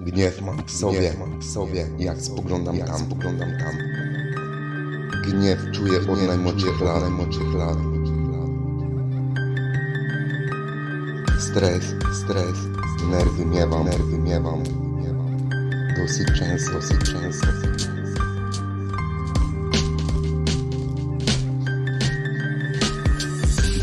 Gniew mam w sobie, mam w sobie, jak spoglądam tam, spoglądam tam. Gniew czuję od najmłodszych lat, najmłodszych lat. Stres, stres, nerwy miewam, nerwy miewam. Dosyć często, dosyć często.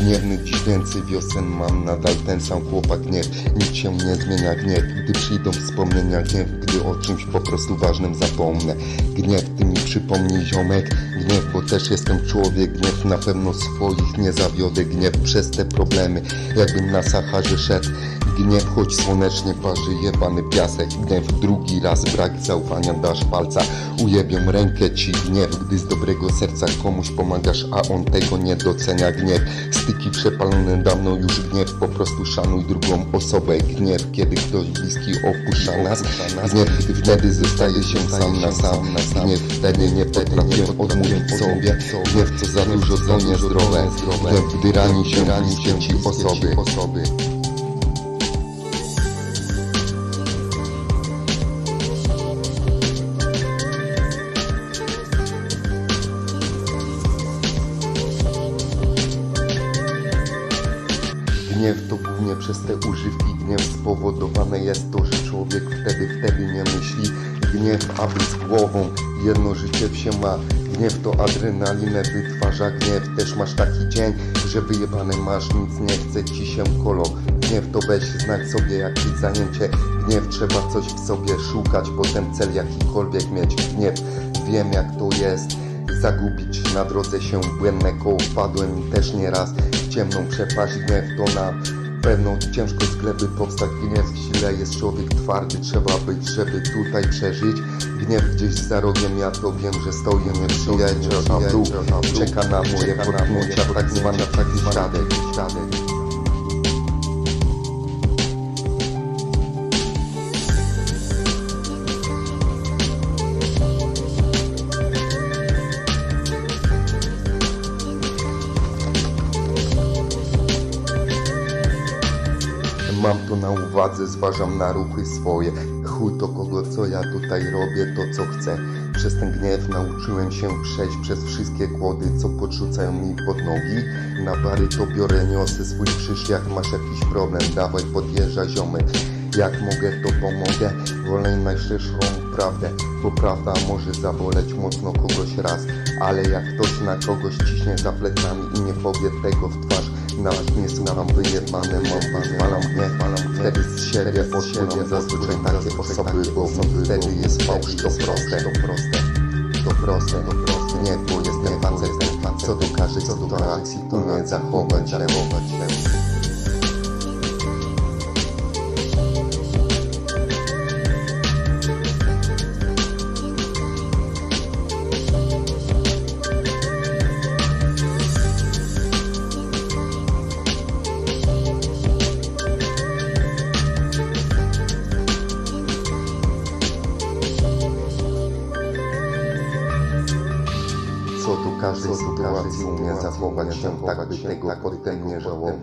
Gniewny dziś więcej wiosen mam, nadal ten sam chłopak gniew Nic się nie zmienia gniew, gdy przyjdą wspomnienia gniew Gdy o czymś po prostu ważnym zapomnę. Gniew ty mi przypomnij ziomek Gniew, bo też jestem człowiek Gniew na pewno swoich nie zawiodę. Gniew przez te problemy, jakbym na Saharze szedł. Gniew, choć słonecznie parzy jebany piasek. Gniew, drugi raz brak zaufania dasz palca. Ujebią rękę ci gniew, gdy z dobrego serca komuś pomagasz A on tego nie docenia. Gniew Styki przepalone dawno już gniew Po prostu szanuj drugą osobę. Gniew, kiedy ktoś bliski opuszcza nas. Gniew, wtedy zostaje się sam na sam. Gniew, wtedy nie potrafię odmówić sobie. Gniew, co za dużo, co niezdrowe Gniew, gdy rani się, się ci osoby Gniew to głównie przez te używki Gniew spowodowane jest to, że człowiek wtedy, wtedy nie myśli. Gniew, aby z głową jedno życie się ma. Gniew to adrenalinę wytwarza. Gniew też masz taki dzień, że wyjebany masz Nic nie chce ci się kolo. Gniew to weź znać sobie jakieś zajęcie. Gniew trzeba coś w sobie szukać Potem cel jakikolwiek mieć. Gniew wiem jak to jest. Zagubić na drodze się błędne koło Wpadłem też nieraz ciemną przepaść Gniew to na pewno ciężko z gleby powstać. Gniew sile jest człowiek twardy Trzeba być, żeby tutaj przeżyć. Gniew gdzieś za rogiem Ja to wiem, że przyjaciel A tu czeka na moje potknięcia Tak zwany taki świadek. świadek Mam to na uwadze, zważam na ruchy swoje. Chuj to kogo co ja tutaj robię, to co chcę. Przez ten gniew nauczyłem się przejść przez wszystkie kłody Co podrzucają mi pod nogi. Na bary to biorę, niosę swój krzyż Jak masz jakiś problem, dawaj podjeżdża ziomek Jak mogę to pomogę, wolę najszerszą prawdę Bo prawda może zaboleć mocno kogoś raz. Ale jak ktoś na kogoś ciśnie za plecami I nie powie tego w twarz nawet nie słucham wyjebane mam Zwalam mnie, wtedy z siebie odchodzę Zazwyczaj takie osoby, bo wtedy jest fałsz To proste, to proste, to proste, to proste. Nie, bo jestem facetem. Co do każdej sytuacji to nie zachować zachować się Tu każdej sytuacji umie zachować się tak, by tego potem nie żałować